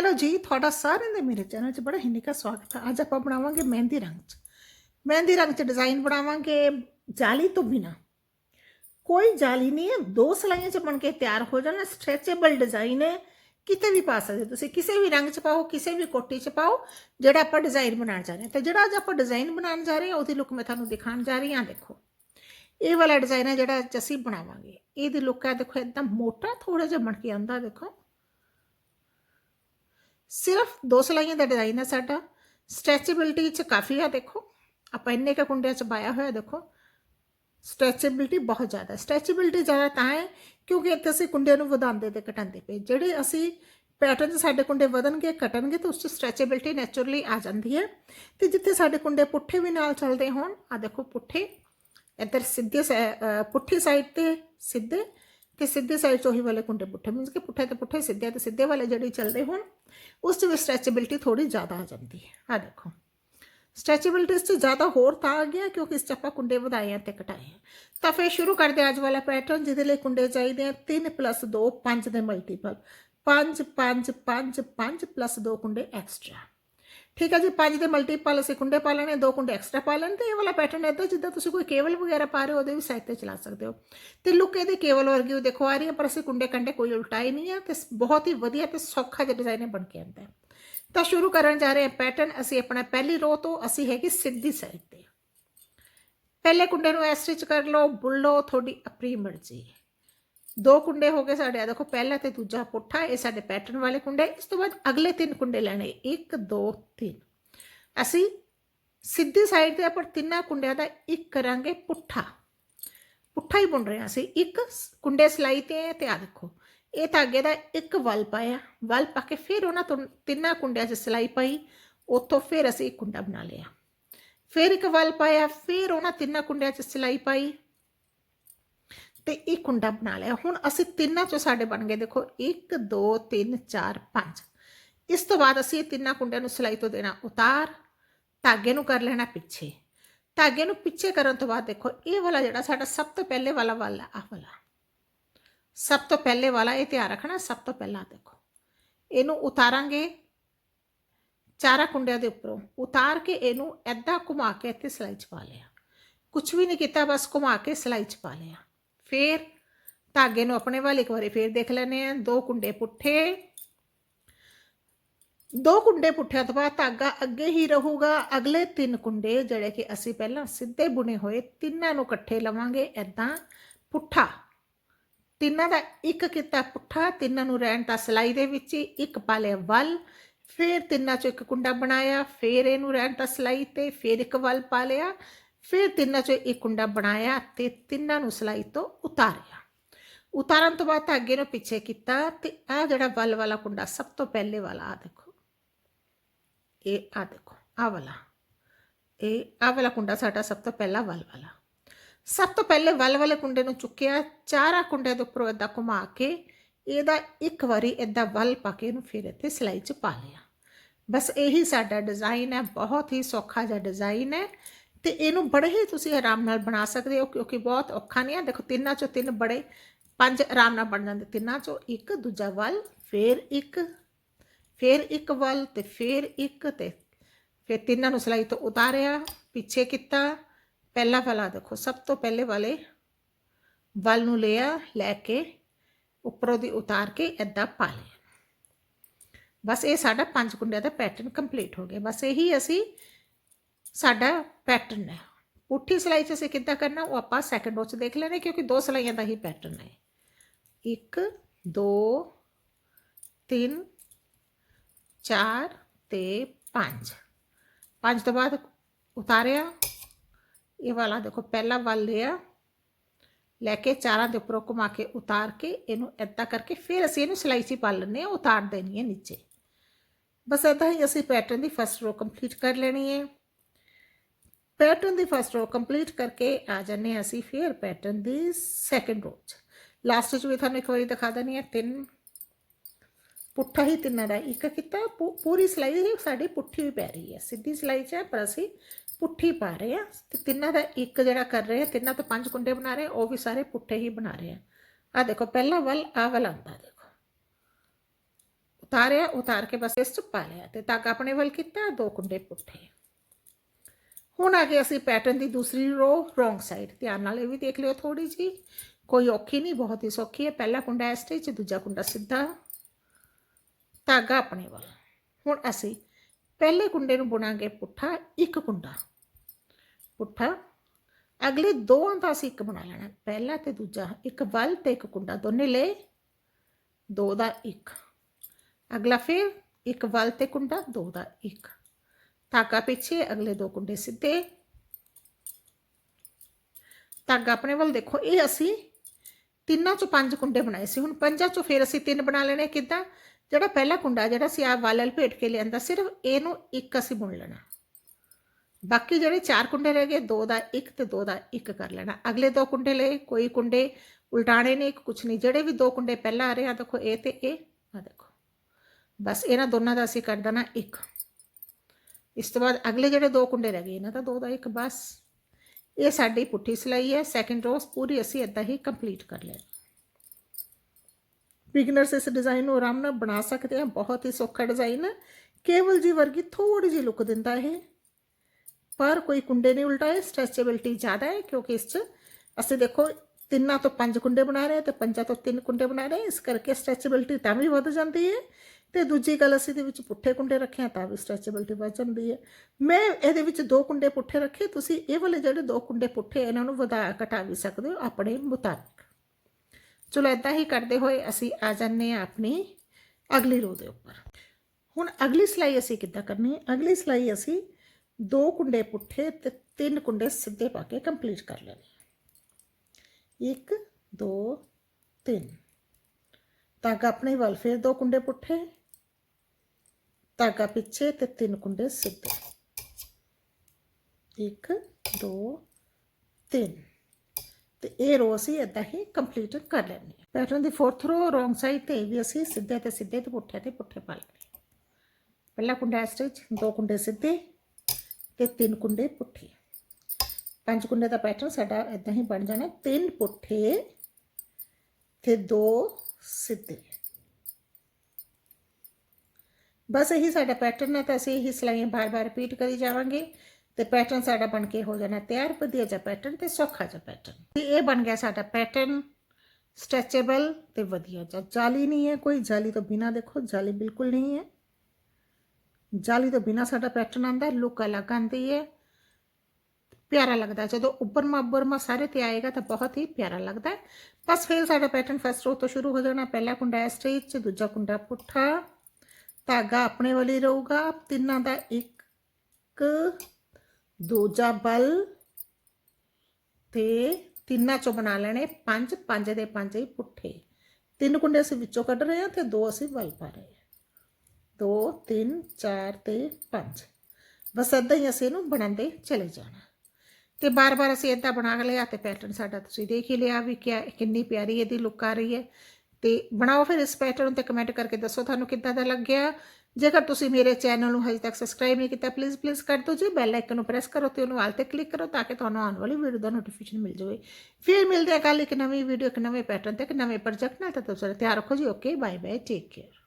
Hello ਜੀ ਤੁਹਾਡਾ ਸਾਰਿਆਂ ਦਾ ਮੇਰੇ ਚੈਨਲ 'ਚ ਬੜਾ ਹੀ ਨਿੱਘਾ ਸਵਾਗਤ ਹੈ ਅੱਜ ਆਪਾਂ ਬਣਾਵਾਂਗੇ ਮਹਿੰਦੀ ਰੰਗ 'ਚ ਮਹਿੰਦੀ ਰੰਗ 'ਚ ਡਿਜ਼ਾਈਨ ਬਣਾਵਾਂਗੇ ਜਾਲੀ ਤੋਂ ਬਿਨਾ ਕੋਈ ਜਾਲੀ ਨਹੀਂ ਹੈ ਦੋ ਸਲਾਈਆਂ 'ਚ ਬਣ ਕੇ ਤਿਆਰ ਹੋ ਜਾਣਾ ਸਟ੍ਰੈਚੇਬਲ ਡਿਜ਼ਾਈਨ ਹੈ ਕਿਤੇ ਵੀ ਪਾ ਸਕਦੇ ਹੋ ਤੁਸੀਂ ਕਿਸੇ ਵੀ ਰੰਗ 'ਚ ਪਾਓ ਕਿਸੇ ਵੀ ਕੋਟੀ 'ਚ ਪਾਓ ਜਿਹੜਾ ਆਪਾਂ ਡਿਜ਼ਾਈਨ ਬਣਾਉਣ ਜਾ ਰਹੇ ਹਾਂ ਤੇ ਜਿਹੜਾ ਅੱਜ ਆਪਾਂ ਡਿਜ਼ਾਈਨ ਬਣਾਉਣ ਜਾ ਰਹੇ ਹਾਂ ਉਹਦੀ ਲੁੱਕ ਮੈਂ ਤੁਹਾਨੂੰ ਦਿਖਾਉਣ ਜਾ ਰਹੀ ਹਾਂ ਦੇਖੋ ਇਹ ਵਾਲਾ ਡਿਜ਼ਾਈਨ ਹੈ ਜਿਹੜਾ ਅੱਜ ਅਸੀਂ ਬਣਾਵਾਂਗੇ ਇਹਦੀ ਲੁੱਕ ਹੈ ਦੇਖੋ ਇਦਾਂ ਮੋਟਾ ਥੋੜਾ ਜਿਹਾ ਬਣ ਕੇ ਆਉਂਦਾ ਦੇਖੋ ਸਿਰਫ ਦੋ ਸਲਾਈਆਂ ਦਾ ਡਿਜ਼ਾਈਨ ਹੈ ਸਾਡਾ। ਸਟ੍ਰੈਚੇਬਿਲਟੀ ਚ ਕਾਫੀ ਆ, ਦੇਖੋ। ਆਪਾਂ ਇੰਨੇ ਕੁ ਕੁੰਡਿਆਂ ਚ ਪਾਇਆ ਹੋਇਆ, ਦੇਖੋ। ਸਟ੍ਰੈਚੇਬਿਲਟੀ ਬਹੁਤ ਜ਼ਿਆਦਾ। ਸਟ੍ਰੈਚੇਬਿਲਟੀ ਜ਼ਿਆਦਾ ਤਾਂ ਹੈ ਕਿਉਂਕਿ ਇੱਥੇ ਅਸੀਂ ਕੁੰਡਿਆਂ ਨੂੰ ਵਧਾਉਂਦੇ ਤੇ ਘਟਾਉਂਦੇ ਪਏ। ਜਿਹੜੇ ਅਸੀਂ ਪੈਟਰਨ 'ਚ ਸਾਡੇ ਕੁੰਡੇ ਵਧਣਗੇ, ਘਟਣਗੇ, ਤਾਂ ਉਸ 'ਚ ਸਟ੍ਰੈਚੇਬਿਲਟੀ ਨੇਚਰਲੀ ਆ ਜਾਂਦੀ ਹੈ। ਤੇ ਜਿੱਥੇ ਸਾਡੇ ਕੁੰਡੇ ਪੁੱਠੇ ਵੀ ਨਾਲ ਚੱਲਦੇ ਹੋਣ ਆ ਦੇਖੋ ਪੁੱਠੇ। ਇੱਧਰ ਸਿੱਧੇ ਸੈ- ਪੁੱਠੀ ਸਾਈਡ ਤੇ ਸਿੱਧੇ ਤੇ ਸਿੱਧੇ ਸਾਈਡ ਤੋਂ ਹੀ ਵਾਲੇ ਕੁੰਡੇ ਪੁੱਠੇ ਮੀਨਸ ਕਿ ਪੁੱਠੇ ਤੇ ਪੁੱਠੇ, ਸਿੱਧੇ ਤੇ ਸਿੱਧੇ ਵਾਲੇ ਜਿਹੜੇ ਚੱਲਦੇ ਹੋਣ, ਉਸ 'ਚ ਵੀ ਸਟ੍ਰੈਚੇਬਿਲਟੀ ਥੋੜੀ ਜ਼ਿਆਦਾ ਆ ਜਾਂਦੀ ਹੈ। ਆ ਦੇਖੋ। ਸਟ੍ਰੈਚੇਬਿਲਟੀ ਇਸ 'ਚ ਜ਼ਿਆਦਾ ਹੋਰ ਤਾਂ ਆ ਗਿਆ ਕਿਉਂਕਿ ਇਸ 'ਚ ਆਪਾਂ ਕੁੰਡੇ ਵਧਾਏ ਆ ਤੇ ਘਟਾਏ ਆ। ਤਾਂ ਫਿਰ ਸ਼ੁਰੂ ਕਰਦੇ ਹਾਂ ਅੱਜ ਵਾਲਾ ਪੈਟਰਨ ਜਿਹਦੇ ਲਈ ਕੁੰਡੇ ਚਾਹੀਦੇ ਆ 3 2 5 ਦੇ ਮਲਟੀਪਲ 5 5 5 5 2 ਕੁੰਡੇ ਐਕਸਟਰਾ ਠੀਕ ਹੈ ਜੀ, ਪੰਜ ਦੇ ਮਲਟੀਪਲ ਅਸੀਂ ਕੁੰਡੇ ਪਾ ਲੈਣੇ, ਦੋ ਕੁੰਡੇ ਐਕਸਟਰਾ ਪਾ ਲੈਣੇ ਤੇ ਇਹ ਵਾਲਾ ਪੈਟਰਨ ਇਦਾਂ ਜਿੱਦਾਂ ਤੁਸੀਂ ਕੋਈ ਕੇਵਲ ਵਗੈਰਾ ਪਾ ਰਹੇ ਹੋ, ਉਹਦੇ ਵੀ ਸਾਈਡ ਤੇ ਚਲਾ ਸਕਦੇ ਹੋ। ਤੇ ਲੁੱਕ ਇਹਦੇ ਕੇਵਲ ਵਰਗੀ ਉਹ ਦੇਖੋ ਆ ਰਹੀ ਹੈ, ਪਰ ਅਸੀਂ ਕੁੰਡੇ ਕੰਡੇ ਕੋਈ ਉਲਟਾਈ ਨਹੀਂ ਹੈ, ਤੇ ਬਹੁਤ ਹੀ ਵਧੀਆ ਤੇ ਸੌਖਾ ਜਿਹਾ ਡਿਜ਼ਾਈਨ ਬਣ ਕੇ ਆਉਂਦਾ ਹੈ। ਤਾਂ ਸ਼ੁਰੂ ਕਰਨ ਜਾ ਰਹੇ ਹਾਂ ਪੈਟਰਨ ਅਸੀਂ ਆਪਣਾ ਪਹਿਲੀ ਰੋ ਤੋਂ ਅਸੀਂ ਹੈਗੀ ਸਿੱਧੀ ਸਾਈਡ ਤੇ। ਪਹਿਲੇ ਕੁੰਡੇ ਨੂੰ ਐਸ ਸਟਿਚ ਕਰ ਲਓ ਬੁੱਲੋ ਤੁਹਾਡੀ ਆਪਣੀ ਮਰਜ਼ੀ। ਦੋ ਕੁੰਡੇ ਹੋ ਗਏ ਸਾਡੇ ਆ ਦੇਖੋ ਪਹਿਲਾ ਤੇ ਦੂਜਾ ਪੁੱਠਾ, ਇਹ ਸਾਡੇ ਪੈਟਰਨ ਵਾਲੇ ਕੁੰਡੇ, ਇਸ ਤੋਂ ਬਾਅਦ ਅਗਲੇ ਤਿੰਨ ਕੁੰਡੇ ਲੈਣੇ 1 2 3 ਅਸੀਂ ਸਿੱਧੀ ਸਾਈਡ ਤੇ ਆਪਾਂ ਤਿੰਨਾਂ ਕੁੰਡਿਆਂ ਦਾ ਇੱਕ ਕਰਾਂਗੇ ਪੁੱਠਾ। ਪੁੱਠਾ ਹੀ ਬੁਣ ਰਹੇ ਹਾਂ ਅਸੀਂ, ਇੱਕ ਕੁੰਡੇ ਸਲਾਈ ਤੇ ਹੈ ਤੇ ਆ ਦੇਖੋ, ਇਹ ਧਾਗੇ ਦਾ ਇੱਕ ਵਲ ਪਾਇਆ, ਵਲ ਪਾ ਕੇ ਫਿਰ ਉਹਨਾਂ ਤੋਂ ਤਿੰਨਾਂ ਕੁੰਡਿਆਂ 'ਚ ਸਲਾਈ ਪਾਈ, ਉੱਥੋਂ ਫਿਰ ਅਸੀਂ ਇੱਕ ਕੁੰਡਾ ਬਣਾ ਲਿਆ। ਫਿਰ ਇੱਕ ਵਲ ਪਾਇਆ, ਫਿਰ ਉਹਨਾਂ ਤਿੰਨਾਂ ਕੁੰਡਿਆਂ 'ਚ ਸਲਾਈ ਪਾਈ ਤੇ ਇਹ ਕੁੰਡਾ ਬਣਾ ਲਿਆ। ਹੁਣ ਅਸੀਂ ਤਿੰਨਾਂ 'ਚੋਂ ਸਾਡੇ ਬਣ ਗਏ। ਦੇਖੋ 1 2 3 4 5 ਇਸ ਤੋਂ ਬਾਅਦ ਅਸੀਂ ਇਹ ਤਿੰਨਾਂ ਕੁੰਡਿਆਂ ਨੂੰ ਸਿਲਾਈ ਤੋਂ ਦੇਣਾ ਉਤਾਰ, ਧਾਗੇ ਨੂੰ ਕਰ ਲੈਣਾ ਪਿੱਛੇ। ਧਾਗੇ ਨੂੰ ਪਿੱਛੇ ਕਰਨ ਤੋਂ ਬਾਅਦ ਦੇਖੋ, ਇਹ ਵਾਲਾ ਜਿਹੜਾ ਸਾਡਾ ਸਭ ਤੋਂ ਪਹਿਲੇ ਵਾਲਾ ਵਾਲਾ ਆਹ ਵਾਲਾ। ਸਭ ਤੋਂ ਪਹਿਲੇ ਵਾਲਾ ਇਹ ਧਿਆਨ ਰੱਖਣਾ, ਸਭ ਤੋਂ ਪਹਿਲਾਂ ਦੇਖੋ। ਇਹਨੂੰ ਉਤਾਰਾਂਗੇ ਚਾਰਾ ਕੁੰਡਿਆਂ ਦੇ ਉੱਪਰੋਂ। ਉਤਾਰ ਕੇ ਇਹਨੂੰ ਐਦਾਂ ਘੁਮਾ ਕੇ ਇੱਥੇ ਸਿਲਾਈ 'ਚ ਪਾ ਲਿਆ। ਕੁਝ ਵੀ ਨਹੀਂ ਕੀਤਾ, ਬਸ ਘੁਮਾ ਕੇ ਸਿਲਾਈ 'ਚ ਪਾ ਲਿਆ। ਫੇਰ ਧਾਗੇ ਨੂੰ ਆਪਣੇ ਵੱਲ ਇੱਕ ਵਾਰੀ ਫੇਰ ਦੇਖ ਲੈਨੇ ਆ ਦੋ ਕੁੰਡੇ ਪੁੱਠੇ। ਦੋ ਕੁੰਡੇ ਪੁੱਠਿਆਂ ਤੋਂ ਬਾਅਦ ਧਾਗਾ ਅੱਗੇ ਹੀ ਰਹੂਗਾ। ਅਗਲੇ ਤਿੰਨ ਕੁੰਡੇ ਜਿਹੜੇ ਕਿ ਅਸੀਂ ਪਹਿਲਾਂ ਸਿੱਧੇ ਬੁਣੇ ਹੋਏ ਤਿੰਨਾਂ ਨੂੰ ਇਕੱਠੇ ਲਵਾਂਗੇ। ਐਦਾਂ ਪੁੱਠਾ। ਤਿੰਨਾਂ ਦਾ ਇੱਕ ਕੀਤਾ ਪੁੱਠਾ, ਤਿੰਨਾਂ ਨੂੰ ਰਹਿਣ ਤਾਂ ਸਲਾਈ ਦੇ ਵਿੱਚ ਹੀ, ਇੱਕ ਪਾ ਲਿਆ ਵੱਲ। ਫਿਰ ਤਿੰਨਾਂ ਚੋਂ ਇੱਕ ਕੁੰਡਾ ਬਣਾਇਆ, ਫਿਰ ਇਹਨੂੰ ਰਹਿਣ ਤਾਂ ਸਲਾਈ ਤੇ, ਫਿਰ ਇੱਕ ਵੱਲ ਪਾ ਲਿਆ। ਫਿਰ ਤਿੰਨਾਂ ਚੋਂ ਇੱਕ ਕੁੰਡਾ ਬਣਾਇਆ ਤੇ ਤਿੰਨਾਂ ਨੂੰ ਸਲਾਈ ਤੋਂ ਉਤਾਰਿਆ। ਉਤਾਰਨ ਤੋਂ ਬਾਅਦ ਅੱਗੇ ਨੂੰ ਪਿੱਛੇ ਕੀਤਾ ਤੇ ਆ ਜਿਹੜਾ ਵੱਲ ਵਾਲਾ ਕੁੰਡਾ ਸਭ ਤੋਂ ਪਹਿਲੇ ਵਾਲਾ ਆ ਦੇਖੋ। ਇਹ ਆ ਦੇਖੋ ਆ ਵਾਲਾ। ਇਹ ਆ ਵਾਲਾ ਕੁੰਡਾ ਸਾਡਾ ਸਭ ਤੋਂ ਪਹਿਲਾ ਵੱਲ ਵਾਲਾ। ਸਭ ਤੋਂ ਪਹਿਲੇ ਵੱਲ ਵਾਲੇ ਕੁੰਡੇ ਨੂੰ ਚੁੱਕਿਆ, ਚਾਰਾ ਕੁੰਡੇ ਦੇ ਉੱਪਰੋਂ ਏਦਾਂ ਘੁਮਾ ਕੇ ਇਹਦਾ ਇੱਕ ਵਾਰੀ ਏਦਾਂ ਵੱਲ ਪਾ ਕੇ ਇਹਨੂੰ ਫਿਰ ਇੱਥੇ ਸਲਾਈ 'ਚ ਪਾ ਲਿਆ। ਬਸ ਇਹੀ ਸਾਡਾ ਡਿਜ਼ਾਈਨ ਹੈ, ਬਹੁਤ ਹੀ ਸੌਖਾ ਜਿਹਾ ਡਿਜ਼ਾਈਨ ਹੈ। ਤੇ ਇਹਨੂੰ ਬੜੇ ਹੀ ਤੁਸੀਂ ਆਰਾਮ ਨਾਲ ਬਣਾ ਸਕਦੇ ਹੋ, ਕਿਉਂਕਿ ਬਹੁਤ ਔਖਾ ਨਹੀਂ ਹੈ। ਦੇਖੋ, ਤਿੰਨਾਂ ਚੋਂ ਤਿੰਨ ਬੜੇ, ਪੰਜ ਆਰਾਮ ਨਾਲ ਬਣ ਜਾਂਦੇ ਤਿੰਨਾਂ ਚੋਂ। ਇੱਕ, ਦੂਜਾ ਵੱਲ, ਫਿਰ ਇੱਕ ਫਿਰ ਇੱਕ ਵੱਲ ਤੇ ਫਿਰ ਇੱਕ ਤੇ ਫਿਰ ਤਿੰਨਾਂ ਨੂੰ ਸਲਾਈ ਤੋਂ ਉਤਾਰਿਆ, ਪਿੱਛੇ ਕੀਤਾ। ਪਹਿਲਾ ਵਾਲਾ ਦੇਖੋ, ਸਭ ਤੋਂ ਪਹਿਲੇ ਵਾਲੇ ਵੱਲ ਨੂੰ ਲਿਆ, ਲੈ ਕੇ ਉੱਪਰੋਂ ਦੀ ਉਤਾਰ ਕੇ ਏਦਾਂ ਪਾ ਲਿਆ। ਬਸ ਇਹ ਸਾਡਾ ਪੰਜ ਕੁੰਡਿਆਂ ਦਾ ਪੈਟਰਨ ਕੰਪਲੀਟ ਹੋ ਗਿਆ। ਬਸ ਇਹੀ ਅਸੀਂ ਸਾਡਾ ਪੈਟਰਨ ਹੈ। ਪੁੱਠੀ ਸਲਾਈ 'ਚ ਅਸੀਂ ਕਿੱਦਾਂ ਕਰਨਾ, ਉਹ ਆਪਾਂ ਸੈਕੰਡ ਰੋ 'ਚ ਦੇਖ ਲੈਣੇ ਕਿਉਂਕਿ ਦੋ ਸਲਾਈਆਂ ਦਾ ਹੀ ਪੈਟਰਨ ਹੈ। 1 2 3 4 ਤੇ 5 5 ਤੋਂ ਬਾਅਦ ਉਤਾਰਿਆ। ਇਹ ਵਾਲਾ ਦੇਖੋ, ਪਹਿਲਾ ਵੱਲ ਲਿਆ। ਲੈ ਕੇ ਚਾਰਾਂ ਦੇ ਉੱਪਰੋਂ ਘੁਮਾ ਕੇ ਉਤਾਰ ਕੇ ਇਹਨੂੰ ਏਦਾਂ ਕਰਕੇ ਫਿਰ ਅਸੀਂ ਇਹਨੂੰ ਸਲਾਈ 'ਚ ਪਾ ਲੈਂਦੇ ਹਾਂ ਉਤਾਰ ਦੇਣੀ ਹੈ ਨੀਚੇ। ਬਸ ਏਦਾਂ ਹੀ ਅਸੀਂ ਪੈਟਰਨ ਦੀ ਫਸਟ ਰੋ ਕੰਪਲੀਟ ਕਰ ਲੈਣੀ ਹੈ। ਪੈਟਰਨ ਦੀ ਫਸਟ ਰੋ ਕੰਪਲੀਟ ਕਰਕੇ ਆ ਜਾਂਦੇ ਹਾਂ ਅਸੀਂ ਫਿਰ ਪੈਟਰਨ ਦੀ ਸੈਕੰਡ ਰੋ 'ਚ। ਲਾਸਟ 'ਚ ਵੀ ਤੁਹਾਨੂੰ ਇੱਕ ਵਾਰੀ ਦਿਖਾ ਦੇਣੀ ਹੈ, ਤਿੰਨ ਪੁੱਠਾ ਹੀ ਤਿੰਨਾਂ ਦਾ ਇੱਕ ਕੀਤਾ ਪੂਰੀ ਸਿਲਾਈ ਹੀ ਸਾਡੀ ਪੁੱਠੀ ਵੀ ਪੈ ਰਹੀ ਹੈ। ਸਿੱਧੀ ਸਿਲਾਈ 'ਚ ਹੈ, ਪਰ ਅਸੀਂ ਪੁੱਠੀ ਪਾ ਰਹੇ ਹਾਂ ਤੇ ਤਿੰਨਾਂ ਦਾ ਇੱਕ ਜਿਹੜਾ ਕਰ ਰਹੇ ਹਾਂ, ਤਿੰਨਾਂ ਤੋਂ ਪੰਜ ਕੁੰਡੇ ਬਣਾ ਰਹੇ ਉਹ ਵੀ ਸਾਰੇ ਪੁੱਠੇ ਹੀ ਬਣਾ ਰਹੇ ਹਾਂ। ਆ ਦੇਖੋ, ਪਹਿਲਾ ਵੱਲ ਆ ਵੱਲ ਆਉਂਦਾ ਦੇਖੋ। ਉਤਾਰਿਆ, ਉਤਾਰ ਕੇ ਬਸ ਇਸ ਚ ਪਾ ਲਿਆ ਤੇ ਤੱਕ ਆਪਣੇ ਵੱਲ ਕੀਤਾ, ਦੋ ਕੁੰਡੇ ਪੁੱਠੇ। ਹੁਣ ਆ ਗਏ ਅਸੀਂ ਪੈਟਰਨ ਦੀ ਦੂਸਰੀ ਰੋ ਰੋਂਗ ਸਾਈਡ ਧਿਆਨ ਨਾਲ ਇਹ ਵੀ ਦੇਖ ਲਿਓ ਥੋੜੀ ਜੀ ਕੋਈ ਔਖੀ ਨਹੀਂ, ਬਹੁਤ ਹੀ ਸੌਖੀ ਹੈ। ਪਹਿਲਾ ਕੁੰਡਾ ਇਸ ਤੇ ਦੂਜਾ ਕੁੰਡਾ ਸਿੱਧਾ। ਧਾਗਾ ਆਪਣੇ ਵੱਲ। ਹੁਣ ਅਸੀਂ ਪਹਿਲੇ ਕੁੰਡੇ ਨੂੰ ਬੁਣਾਂਗੇ ਪੁੱਠਾ, ਇੱਕ ਕੁੰਡਾ। ਪੁੱਠਾ। ਅਗਲੇ ਦੋਵਾਂ ਦਾ ਅਸੀਂ ਇੱਕ ਬਣਾ ਲੈਣਾ। ਪਹਿਲਾ ਤੇ ਦੂਜਾ, ਇੱਕ ਵੱਲ ਤੇ ਇੱਕ ਕੁੰਡਾ ਦੋਨੇ ਲਏ। ਦੋ ਦਾ ਇੱਕ। ਅਗਲਾ ਫਿਰ ਇੱਕ ਵੱਲ ਤੇ ਕੁੰਡਾ, ਦੋ ਦਾ ਇੱਕ। ਧਾਗਾ ਪਿੱਛੇ, ਅਗਲੇ ਦੋ ਕੁੰਡੇ ਸਿੱਧੇ। ਧਾਗਾ ਆਪਣੇ ਵੱਲ ਦੇਖੋ, ਇਹ ਅਸੀਂ ਤਿੰਨਾਂ ਚੋਂ ਪੰਜ ਕੁੰਡੇ ਬਣਾਏ ਸੀ। ਹੁਣ ਪੰਜਾਂ ਚੋਂ ਫਿਰ ਅਸੀਂ ਤਿੰਨ ਬਣਾ ਲੈਣੇ ਕਿੱਦਾਂ? ਜਿਹੜਾ ਪਹਿਲਾ ਕੁੰਡਾ, ਜਿਹੜਾ ਸੀ ਆ ਵਾਲ ਲਪੇਟ ਕੇ ਲਿਆਂਦਾ, ਸਿਰਫ ਇਹਨੂੰ ਇੱਕ ਅਸੀਂ ਬੁਣ ਲੈਣਾ। ਬਾਕੀ ਜਿਹੜੇ ਚਾਰ ਕੁੰਡੇ ਰਹਿ ਗਏ, ਦੋ ਦਾ ਇੱਕ ਤੇ ਦੋ ਦਾ ਇੱਕ ਕਰ ਲੈਣਾ। ਅਗਲੇ ਦੋ ਕੁੰਡੇ ਲਏ, ਕੋਈ ਕੁੰਡੇ ਉਲਟਾਣੇ ਨੇ ਕੁਛ ਨਹੀਂ। ਜਿਹੜੇ ਵੀ ਦੋ ਕੁੰਡੇ ਪਹਿਲਾਂ ਆ ਰਹੇ ਆ, ਦੇਖੋ, ਇਹ ਤੇ ਇਹ ਆ ਦੇਖੋ। ਬਸ ਇਹਨਾਂ ਦੋਨਾਂ ਦਾ ਅਸੀਂ ਕਰ ਦੇਣਾ ਇੱਕ। ਇਸ ਤੋਂ ਬਾਅਦ ਅਗਲੇ ਜਿਹੜੇ ਦੋ ਕੁੰਡੇ ਰਹਿ ਗਏ, ਇਹਨਾਂ ਦਾ ਦੋ ਦਾ ਇੱਕ ਬਸ। ਇਹ ਸਾਡੀ ਪੁੱਠੀ ਸਿਲਾਈ ਹੈ ਸੈਕਿੰਡ ਰੋਸ ਪੂਰੀ ਅਸੀਂ ਇਦਾਂ ਹੀ ਕੰਪਲੀਟ ਕਰ ਲੈਣੀ ਬਿਗਨਰਸ ਇਸ ਡਿਜ਼ਾਈਨ ਨੂੰ ਆਰਾਮ ਨਾਲ ਬਣਾ ਸਕਦੇ ਆ ਬਹੁਤ ਹੀ ਸੌਖਾ ਡਿਜ਼ਾਈਨ ਹੈ। ਕੇਵਲ ਜੀ ਵਰਗੀ ਥੋੜੀ ਜਿਹੀ ਲੁੱਕ ਦਿੰਦਾ ਇਹ। ਪਰ ਕੋਈ ਕੁੰਡੇ ਨਹੀਂ ਉਲਟਾਏ ਸਟ੍ਰੈਚੇਬਿਲਟੀ ਜ਼ਿਆਦਾ ਹੈ, ਕਿਉਂਕਿ ਇਸ 'ਚ ਅਸੀਂ ਦੇਖੋ ਤਿੰਨਾਂ ਤੋਂ ਪੰਜ ਕੁੰਡੇ ਬਣਾ ਰਹੇ ਹਾਂ ਤੇ ਪੰਜਾਂ ਤੋਂ ਤਿੰਨ ਕੁੰਡੇ ਬਣਾ ਰਹੇ ਇਸ ਕਰਕੇ ਸਟ੍ਰੈਚੇਬਿਲਟੀ ਤਾਂ ਵੀ ਵੱਧ ਜਾਂਦੀ ਹੈ। ਤੇ ਦੂਜੀ ਗੱਲ ਅਸੀਂ ਇਹਦੇ ਵਿੱਚ ਪੁੱਠੇ ਕੁੰਡੇ ਰੱਖੇ ਆ, ਤਾਂ ਵੀ ਸਟ੍ਰੈਚੇਬਿਲਟੀ ਵੱਧ ਜਾਂਦੀ ਹੈ। ਮੈਂ ਇਹਦੇ ਵਿੱਚ ਦੋ ਕੁੰਡੇ ਪੁੱਠੇ ਰੱਖੇ, ਤੁਸੀਂ ਇਹ ਵਾਲੇ ਜਿਹੜੇ ਦੋ ਕੁੰਡੇ ਪੁੱਠੇ ਇਹਨਾਂ ਨੂੰ ਵਧਾ ਘਟਾ ਵੀ ਸਕਦੇ ਹੋ ਆਪਣੇ ਮੁਤਾਬਕ। ਚਲੋ ਇਦਾਂ ਹੀ ਕਰਦੇ ਹੋਏ ਅਸੀਂ ਆ ਜਾਂਦੇ ਆ ਆਪਣੀ ਅਗਲੀ ਰੋ ਦੇ ਉੱਪਰ। ਹੁਣ ਅਗਲੀ ਸਿਲਾਈ ਅਸੀਂ ਕਿੱਦਾਂ ਕਰਨੀ ਹੈ? ਅਗਲੀ ਸਿਲਾਈ ਅਸੀਂ ਦੋ ਕੁੰਡੇ ਪੁੱਠੇ ਤੇ ਤਿੰਨ ਕੁੰਡੇ ਸਿੱਧੇ ਪਾ ਕੇ ਕੰਪਲੀਟ ਕਰ ਲੈਣੇ ਇੱਕ, ਦੋ, ਤਿੰਨ। ਧਾਗਾ ਆਪਣੇ ਵੱਲ ਫਿਰ ਦੋ ਕੁੰਡੇ ਪੁੱਠੇ ਧਾਗਾ ਪਿੱਛੇ ਤੇ ਤਿੰਨ ਕੁੰਡੇ ਸਿੱਧੇ। ਇੱਕ, ਦੋ, ਤਿੰਨ। ਤੇ ਇਹ ਰੋ ਅਸੀਂ ਇਦਾਂ ਹੀ ਕੰਪਲੀਟ ਕਰ ਲੈਣੀ ਹੈ। ਪੈਟਰਨ ਦੀ ਫੋਰਥ ਰੋ ਰੋਂਗ ਸਾਈਡ ਤੇ ਵੀ ਅਸੀਂ ਸਿੱਧੇ ਤੇ ਸਿੱਧੇ ਤੇ ਪੁੱਠੇ ਤੇ ਪੁੱਠੇ ਪਾ ਲੈਣੇ ਪਹਿਲਾ ਕੁੰਡਾ ਸਟਿਚ ਦੋ ਕੁੰਡੇ ਸਿੱਧੇ ਤੇ ਤਿੰਨ ਕੁੰਡੇ ਪੁੱਠੇ। ਪੰਜ ਕੁੰਡੇ ਦਾ ਪੈਟਰਨ ਸਾਡਾ ਇਦਾਂ ਹੀ ਬਣ ਜਾਣਾ ਤਿੰਨ ਪੁੱਠੇ ਤੇ ਦੋ ਸਿੱਧੇ। ਬਸ ਇਹੀ ਸਾਡਾ ਪੈਟਰਨ ਹੈ ਤਾਂ ਅਸੀਂ ਇਹੀ ਸਿਲਾਈਆਂ ਬਾਰ-ਬਾਰ ਰਿਪੀਟ ਕਰੀ ਜਾਵਾਂਗੇ ਤੇ ਪੈਟਰਨ ਸਾਡਾ ਬਣ ਕੇ ਹੋ ਜਾਣਾ ਤਿਆਰ, ਵਧੀਆ ਜਿਹਾ ਪੈਟਰਨ ਤੇ ਸੌਖਾ ਜਿਹਾ ਪੈਟਰਨ ਤੇ ਇਹ ਬਣ ਗਿਆ ਸਾਡਾ ਪੈਟਰਨ ਸਟ੍ਰੈਚੇਬਲ ਤੇ ਵਧੀਆ ਜਿਹਾ। ਜਾਲੀ ਨਹੀਂ ਹੈ ਕੋਈ, ਜਾਲੀ ਤੋਂ ਬਿਨਾ ਦੇਖੋ, ਜਾਲੀ ਬਿਲਕੁਲ ਨਹੀਂ ਹੈ। ਜਾਲੀ ਤੋਂ ਬਿਨਾ ਸਾਡਾ ਪੈਟਰਨ ਆਂਦਾ ਲੁੱਕ ਅਲੱਗ ਆਂਦੀ ਹੈ। ਪਿਆਰਾ ਲੱਗਦਾ। ਜਦੋਂ ਉੱਪਰਮਾ ਉੱਪਰਮਾ ਸਾਰੇ ਤੇ ਆਏਗਾ ਤਾਂ ਬਹੁਤ ਹੀ ਪਿਆਰਾ ਲੱਗਦਾ। ਬਸ ਫਿਰ ਸਾਡਾ ਪੈਟਰਨ ਫਸਟ ਰੋ ਤੋਂ ਸ਼ੁਰੂ ਹੋ ਜਾਣਾ। ਪਹਿਲਾ ਕੁੰਡਾ ਇਸ ਸਟੇਜ 'ਚ, ਦੂਜਾ ਕੁੰਡਾ ਪੁੱਠਾ। ਧਾਗਾ ਆਪਣੇ ਵਾਲੀ ਰਹੂਗਾ। ਤਿੰਨਾਂ ਦਾ ਇੱਕ, ਦੂਜਾ ਬਲ ਤੇ ਤਿੰਨਾਂ ਚੋਂ ਬਣਾ ਲੈਣੇ ਪੰਜ ਪੰਜ ਦੇ ਪੰਜ ਹੀ ਪੁੱਠੇ। ਤਿੰਨ ਕੁੰਡੇ ਅਸੀਂ ਵਿੱਚੋਂ ਕੱਢ ਰਹੇ ਹਾਂ ਤੇ ਦੋ ਅਸੀਂ ਬਲ ਪਾ ਰਹੇ ਹਾਂ। ਦੋ, ਤਿੰਨ, ਚਾਰ ਤੇ ਪੰਜ। ਬਸ ਏਦਾਂ ਹੀ ਅਸੀਂ ਇਹਨੂੰ ਬਣਾਉਂਦੇ ਚਲੇ ਜਾਣਾ। ਤੇ ਬਾਰ-ਬਾਰ ਅਸੀਂ ਇਦਾਂ ਬਣਾ ਲਿਆ ਤੇ ਪੈਟਰਨ ਸਾਡਾ ਤੁਸੀਂ ਦੇਖ ਹੀ ਲਿਆ ਵੀ ਕਿਆ, ਕਿੰਨੀ ਪਿਆਰੀ ਇਹਦੀ ਲੁੱਕ ਆ ਰਹੀ ਹੈ। ਤੇ ਬਣਾਓ ਫਿਰ ਇਸ ਪੈਟਰਨ ਤੇ ਕਮੈਂਟ ਕਰਕੇ ਦੱਸੋ ਤੁਹਾਨੂੰ ਕਿੱਦਾਂ ਦਾ ਲੱਗਿਆ। ਜੇਕਰ ਤੁਸੀਂ ਮੇਰੇ ਚੈਨਲ ਨੂੰ ਹਜੇ ਤੱਕ ਸਬਸਕ੍ਰਾਈਬ ਨਹੀਂ ਕੀਤਾ ਪਲੀਜ਼ ਪਲੀਜ਼ ਕਰ ਦਿਓ ਜੀ। ਬੈਲ ਆਈਕਨ ਨੂੰ ਪ੍ਰੈਸ ਕਰੋ ਤੇ ਉਹਨੂੰ ਆਲ ਤੇ ਕਲਿੱਕ ਕਰੋ ਤਾਂ ਕਿ ਤੁਹਾਨੂੰ ਆਉਣ ਵਾਲੀ ਵੀਡੀਓ ਦਾ ਨੋਟੀਫਿਕੇਸ਼ਨ ਮਿਲ ਜਾਵੇ। ਫਿਰ ਮਿਲਦੇ ਆ ਕੱਲ ਇੱਕ ਨਵੀਂ ਵੀਡੀਓ ਇੱਕ ਨਵੇਂ ਪੈਟਰਨ ਤੇ ਇੱਕ ਨਵੇਂ ਪ੍ਰੋਜੈਕਟ ਨਾਲ। ਤਦ ਤੱਕ ਤਿਆਰ ਰੱਖੋ ਜੀ। Okay bye bye take care